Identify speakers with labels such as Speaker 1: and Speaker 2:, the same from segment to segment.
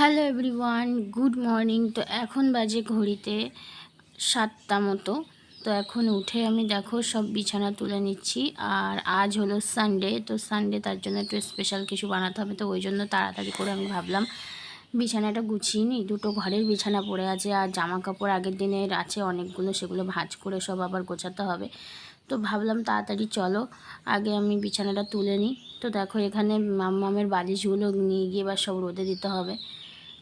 Speaker 1: Hello everyone, good morning. তো এখন বাজে ঘড়িতে সাতটা মতো। তো এখন উঠে আমি দেখো সব বিছানা তুলে নিচ্ছি। আর আজ হলো সানডে তো সানডে তার জন্য একটু স্পেশাল কিছু বানাতে হবে। তো ওই জন্য তাড়াতাড়ি করে আমি ভাবলাম বিছানাটা গুছিয়ে নিই। দুটো ঘরের বিছানা পড়ে আছে আর জামা কাপড় আগের দিনের আছে অনেকগুলো, সেগুলো ভাঁজ করে সব আবার গোছাতে হবে। তো ভাবলাম তাড়াতাড়ি চলো, আগে আমি বিছানাটা তুলে নিই। তো দেখো এখানে মামের বালিশগুলো নিয়ে গিয়ে এবার সব রোদে দিতে হবে।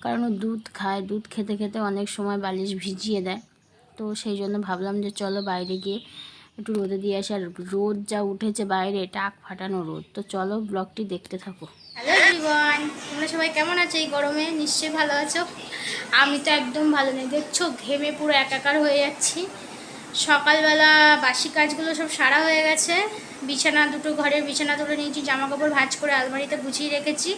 Speaker 1: কারণ ও দুধ খায়, দুধ খেতে খেতে অনেক সময় বালিশ ভিজিয়ে দেয়। তো সেই জন্য ভাবলাম যে চলো বাইরে গিয়ে একটু রোদে দিয়ে আসি। আর রোদ যা উঠেছে বাইরে, টাক ফাটানো রোদ। তো চলো ব্লগটি দেখতে থাকো।
Speaker 2: হ্যালো এভরিওয়ান, তোমরা সবাই কেমন আছো এই গরমে? নিশ্চয়ই ভালো আছো? আমি তো একদম ভালো নেই। দেখছ, ঘেমে পুরো একাকার হয়ে যাচ্ছি। সকালবেলা বাসি কাজগুলো সব সারা হয়ে গেছে। বিছানা দুটো, ঘরের বিছানা তুলে নিয়েছি জামা কাপড় ভাঁজ করে আলমারিতে গুছিয়ে রেখেছি।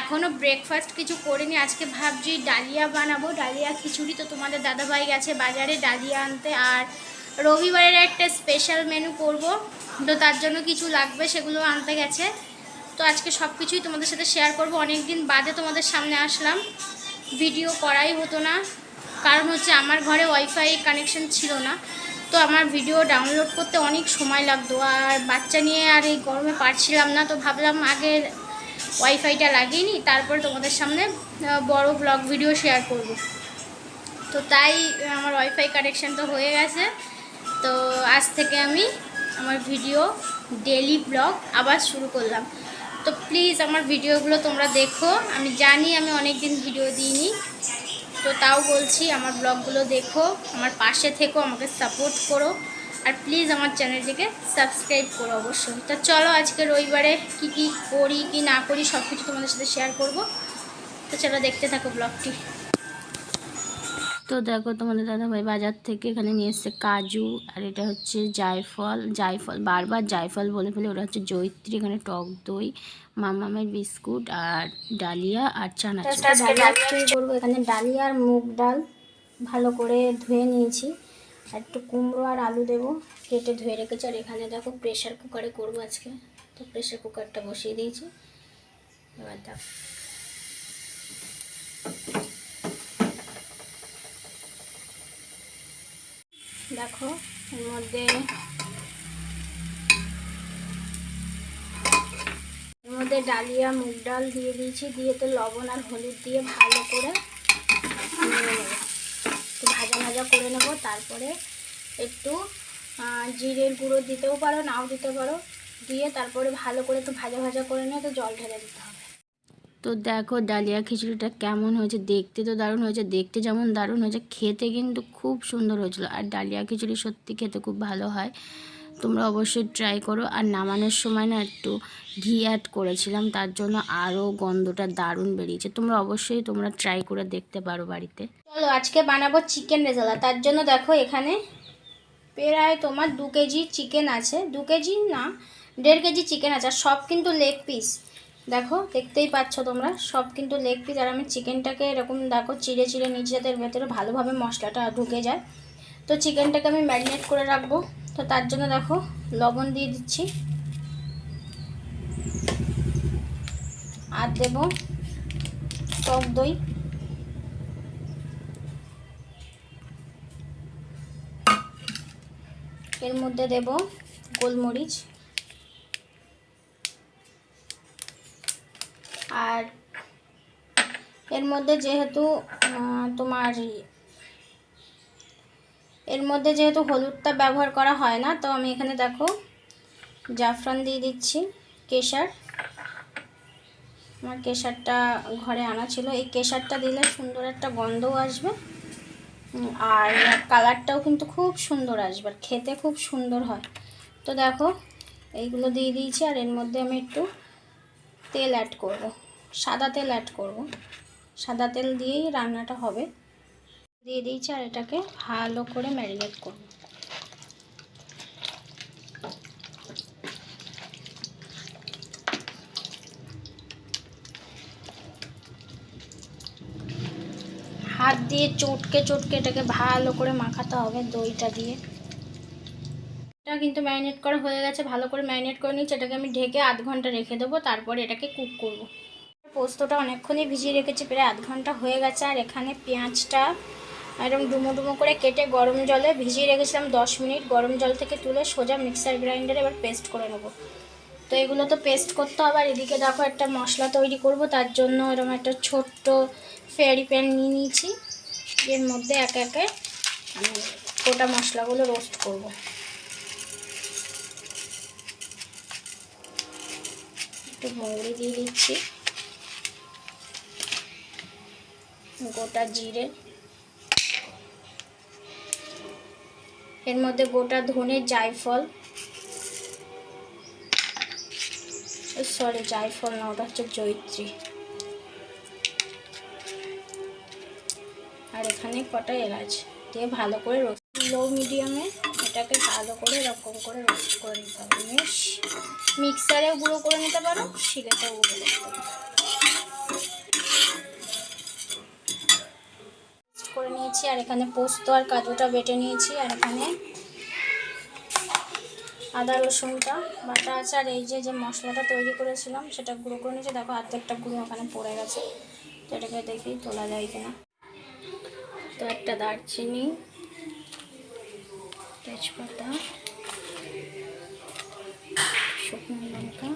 Speaker 2: এখনও ব্রেকফাস্ট কিছু করিনি, আজকে ভাবছি ডালিয়া বানাবো। ডালিয়া খিচুড়ি তো তোমাদের দাদাভাই গেছে বাজারে ডালিয়া আনতে, আর রবিবারের একটা স্পেশাল মেনু করব। তো তার জন্য কিছু লাগবে, সেগুলো আনতে গেছে। তো আজকে সব কিছুই তোমাদের সাথে শেয়ার করব। অনেক দিন বাদে তোমাদের সামনে আসলাম। ভিডিও করাই হতো না। কারণ হচ্ছে আমার ঘরে ওয়াইফাই কানেকশন ছিল না। তো আমার ভিডিও ডাউনলোড করতে অনেক সময় লাগতো। আর বাচ্চা নিয়ে আর এই গরমে পারছিলাম না, তো ভাবলাম আগে ওয়াইফাইটা লাগিয়ে নিই, তারপর তোমাদের সামনে বড় ব্লগ ভিডিও শেয়ার করব। তো তাই আমার ওয়াইফাই কানেকশান তো হয়ে গেছে। তো আজ থেকে আমি আমার ভিডিও ডেলি ব্লগ আবার শুরু করলাম। তো প্লিজ আমার ভিডিওগুলো তোমরা দেখো। আমি জানি আমি অনেক দিন ভিডিও দিইনি। তো তাও বলছি আমার ব্লগগুলো দেখো, আমার পাশে থেকো, আমাকে সাপোর্ট করো, আর প্লিজ আমার চ্যানেলটিকে সাবস্ক্রাইব করো অবশ্যই। তো চলো আজকে রবিবারে কি কি করি, কি না করি সব কিছু তোমাদের সাথে শেয়ার করব। তো চলো দেখতে থাকো ব্লগটি।
Speaker 1: তো দেখো তোমাদের দাদাভাই বাজার থেকে এখানে নিয়ে এসছে কাজু আর এটা হচ্ছে জায়ফল। জায়ফল বারবার জায়ফল বলে ফেলে ওটা হচ্ছে জৈত্রী এখানে টক দই মামামের বিস্কুট আর ডালিয়া আর চানাচুর।
Speaker 2: করব এখানে ডালিয়া আর মুগ ডাল ভালো করে ধুয়ে নিয়েছি। আর একটু কুমড়ো আর আলু দেবো কেটে ধুয়ে রেখেছি। আর এখানে দেখো প্রেশার কুকারে করব আজকে। তো প্রেশার কুকারটা বসিয়ে দিয়েছি। এবার দেখো। দেখো, এর মধ্যে এর মধ্যে ডালিয়া, মুগ ডাল দিয়ে দিয়েছি, দিয়ে তো লবণ আর হলুদ দিয়ে ভালো করে ভাজা ভাজা করে নেব। তারপরে একটু জিরের গুঁড়ো দিতেও পারো, নাও দিতে পারো। দিয়ে তারপরে ভালো করে একটু ভাজা ভাজা করে নিয়ে তো জল ঢেলে দিতে হবে।
Speaker 1: তো দেখো ডালিয়া খিচুড়িটা কেমন হয়েছে? দেখতে তো দারুণ হয়েছে, দেখতে যেমন দারুণ হয়েছে, খেতে কিন্তু খুব সুন্দর হয়েছিল। আর ডালিয়া খিচুড়ি সত্যি খেতে খুব ভালো হয়। তোমরা অবশ্যই ট্রাই করো। আর নামানোর সময় না একটু ঘি অ্যাড করেছিলাম, তার জন্য আরও গন্ধটা দারুণ বেরিয়েছে। তোমরা অবশ্যই তোমরা ট্রাই করে দেখতে পারো বাড়িতে।
Speaker 2: চলো আজকে বানাবো চিকেন রেজালা। তার জন্য দেখো এখানে প্রায় তোমার দু কেজি চিকেন আছে। দু কেজি না, দেড় কেজি চিকেন আছে। আর সব কিন্তু লেগ পিস দেখো, দেখতেই পাচ্ছ তোমরা। সব কিন্তু লেগ পিস, আর আমি চিকেনটাকে এরকম দেখো, চিড়ে চিড়ে নিচে যাতে এর ভেতরে ভালোভাবে মশলাটা ঢুকে যায়। তো চিকেনটাকে আমি ম্যারিনেট করে রাখব। তো তার জন্য দেখো, লবণ দিয়ে দিচ্ছি। আর দেবো টক দই। এর মধ্যে দেব গোলমরিচ। এর মধ্যে যেহেতু তোমার এর মধ্যে যেহেতু হলুদটা ব্যবহার করা হয় না, তো আমি এখানে দেখো, জাফরান দিয়ে দিচ্ছি কেশার। আমার কেশারটা ঘরে আনা ছিল। এই কেশারটা দিলে সুন্দর একটা গন্ধও আসবে। আর কালারটাও কিন্তু খুব সুন্দর আসবে, আর খেতে খুব সুন্দর হয়। তো দেখো, এইগুলো দিয়ে দিয়েছি, আর এর মধ্যে আমি একটু তেল অ্যাড করব, সাদা তেল অ্যাড করব। সাদা তেল দিয়েই রান্নাটা হবে। দিয়ে দিয়েছি আর এটাকে ভালো করে ম্যারিনেট করব। হাত দিয়ে চটকে চটকে এটাকে ভালো করে মাখাতে হবে দইটা দিয়ে। এটা কিন্তু ম্যারিনেট করা হয়ে গেছে, ভালো করে ম্যারিনেট করে নিচ্ছি এটাকে আমি ঢেকে আধ ঘণ্টা রেখে দেবো, তারপরে এটাকে কুক করব। পোস্তটা অনেকক্ষণই ভিজিয়ে রেখেছি, প্রায় আধ ঘণ্টা হয়ে গেছে, আর এখানে পেঁয়াজটা এরকম ডুমো ডুমো করে কেটে গরম জলে ভিজিয়ে রেখেছিলাম দশ মিনিট। গরম জল থেকে তুলে সোজা মিক্সার গ্রাইন্ডারে এবার পেস্ট করে নেব। তো এগুলো তো পেস্ট করতে হবে, আর এদিকে দেখো একটা মশলা তৈরি করব, তার জন্য এরকম একটা ছোট্ট ফেয়ারি প্যান নিয়ে নিয়েছি। এর মধ্যে একে একে আমি গোটা মশলাগুলো রোস্ট করব। একটু মৌরি দিয়ে দিচ্ছি। গোটা জিরে। এর মধ্যে গোটা ধনে জায়ফল। সরি জায়ফল না, ওটা হচ্ছে জৈত্রী আর এখানে কটা এলাচ দিয়ে ভালো করে রোস্ট লো মিডিয়ামে এটাকে ভালো করে এরকম করে রোস্ট করে নিতে হবে। মিক্স মিক্সারেও গুঁড়ো করে নিতে পারো, শিলেতেও গুঁড়ো করতে পারো Roast করে নিয়েছি আর এখানে পোস্ত আর কাজুটা বেটে নিয়েছি, আর এখানে আদা, রসুনটা, বাটা আছে, আর এই যে যে মশলাটা তৈরি করেছিলাম, সেটা গুঁড়ো করে নিয়েছি। দেখো অর্ধেকটা গুঁড়ো ওখানে পড়ে গেছে, তো এটাকে দেখি তোলা যায় কিনা। তো একটা দারচিনি, তেজপাতা, শুকনো লঙ্কা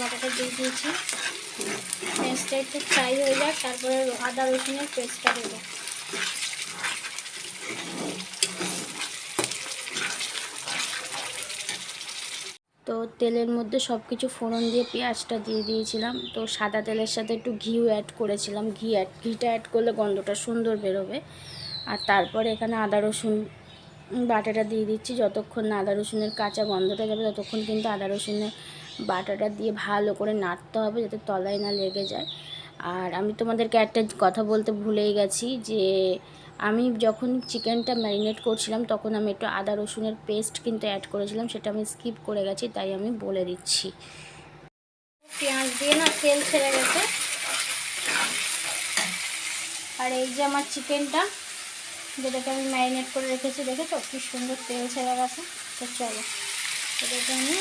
Speaker 2: বাটাটা দিয়ে দিয়েছি। পেঁয়াজটা একটু ফ্রাই হয়ে যাক, তারপরে আদা রসুনের পেস্টটা দেবো। তো তেলের মধ্যে সব কিছু ফোড়ন দিয়ে পেঁয়াজটা দিয়ে দিয়েছিলাম। তো সাদা তেলের সাথে একটু ঘিও অ্যাড করেছিলাম। ঘি অ্যাড ঘিটা অ্যাড করলে গন্ধটা সুন্দর বেরোবে। আর তারপরে এখানে আদা রসুন বাটাটা দিয়ে দিচ্ছি। যতক্ষণ না আদা রসুনের কাঁচা গন্ধটা যাবে, ততক্ষণ কিন্তু আদা রসুনের বাটাটা দিয়ে ভালো করে নাড়তে হবে যাতে তলায় না লেগে যায়। আর আমি তোমাদেরকে একটা কথা বলতে ভুলেই গেছি যে, আমি যখন চিকেনটা ম্যারিনেট করছিলাম তখন আমি একটু আদা রসুনের পেস্ট কিন্তু অ্যাড করেছিলাম, সেটা আমি স্কিপ করে গেছি, তাই আমি বলে দিচ্ছি। পেঁয়াজ দিয়ে না তেল ছেড়ে গেছে। আর এই যে আমার চিকেনটা, যেটাকে আমি ম্যারিনেট করে রেখেছি, দেখেছ? কি সুন্দর তেল ছেড়ে গেছে। তো চলো, এটাকে আমি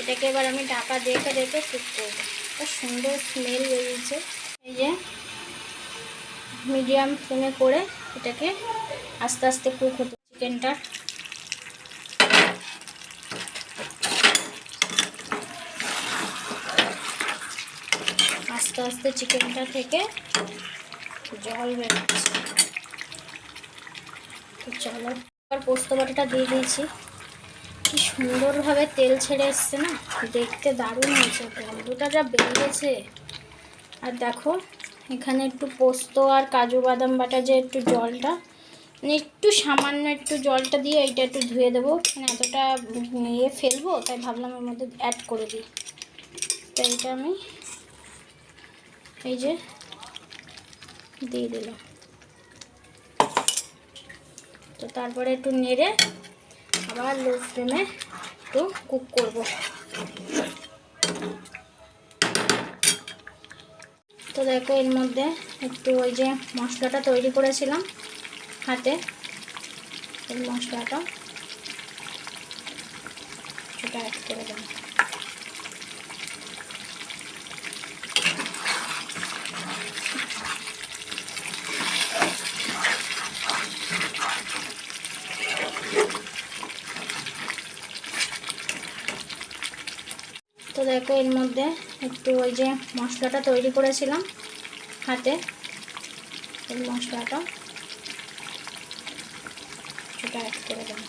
Speaker 2: এটাকে এবার আমি ঢাকা দেখে দেখে কুক করব। সুন্দর স্মেল বেরিয়েছে। এই যে মিডিয়াম ফ্লেমে করে এটাকে আস্তে আস্তে কুক হতে চিকেনটা আস্তে আস্তে চিকেনটা থেকে জল বেরোচ্ছে তো চলো, এবার পোস্ত বাটাটা দিয়ে দিয়েছি। কি সুন্দরভাবে তেল ছেড়ে এসছে না? দেখতে দারুণ হয়েছে, গন্ধটা যা বেরিয়েছে। আর দেখো, এখানে একটু পোস্ত আর কাজু বাদাম বাটা যে একটু জলটা মানে একটু সামান্য একটু জলটা দিয়ে এইটা একটু ধুয়ে দেবো। মানে এতটা ইয়ে ফেলব, তাই ভাবলাম এর মধ্যে অ্যাড করে দিই। তো এইটা আমি এই যে, দিয়ে দিলাম। তো তারপরে একটু নেড়ে আবার লো ফ্লেমে একটু কুক করব। তো দেখো এর মধ্যে একটু ওই যে মশলাটা তৈরি করেছিলাম হাতে। এই মশলাটা সেটা অ্যাড করে দেবো। দেখো এর মধ্যে একটু ওই যে মশলাটা তৈরি করেছিলাম হাতে, এই মশলাটা। সেটা অ্যাড করে দেবো।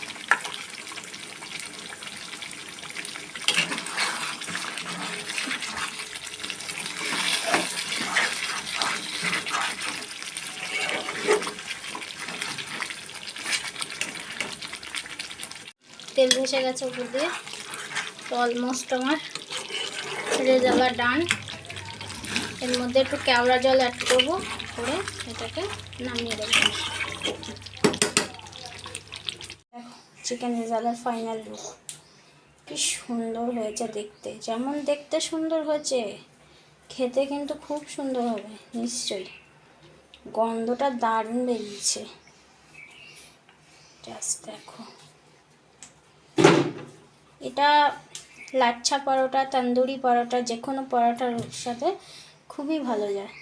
Speaker 2: তেল ভেসে গেছে উপর দিয়ে। তো অলমোস্ট আমার রেজালা ডান। এর মধ্যে একটু কেওড়া জল অ্যাড করব, করে এটাকে নামিয়ে দেবো। চিকেন রেজালার ফাইনাল লুক কি সুন্দর হয়েছে দেখতে। যেমন দেখতে সুন্দর হয়েছে, খেতে কিন্তু খুব সুন্দর হবে, নিশ্চয়ই। গন্ধটা দারুণ বেরিয়েছে। জাস্ট দেখো। এটা লাচ্ছা পরোটা তন্দুরি পরোটা যে কোনো পরোটার সাথে খুবই ভালো যায়।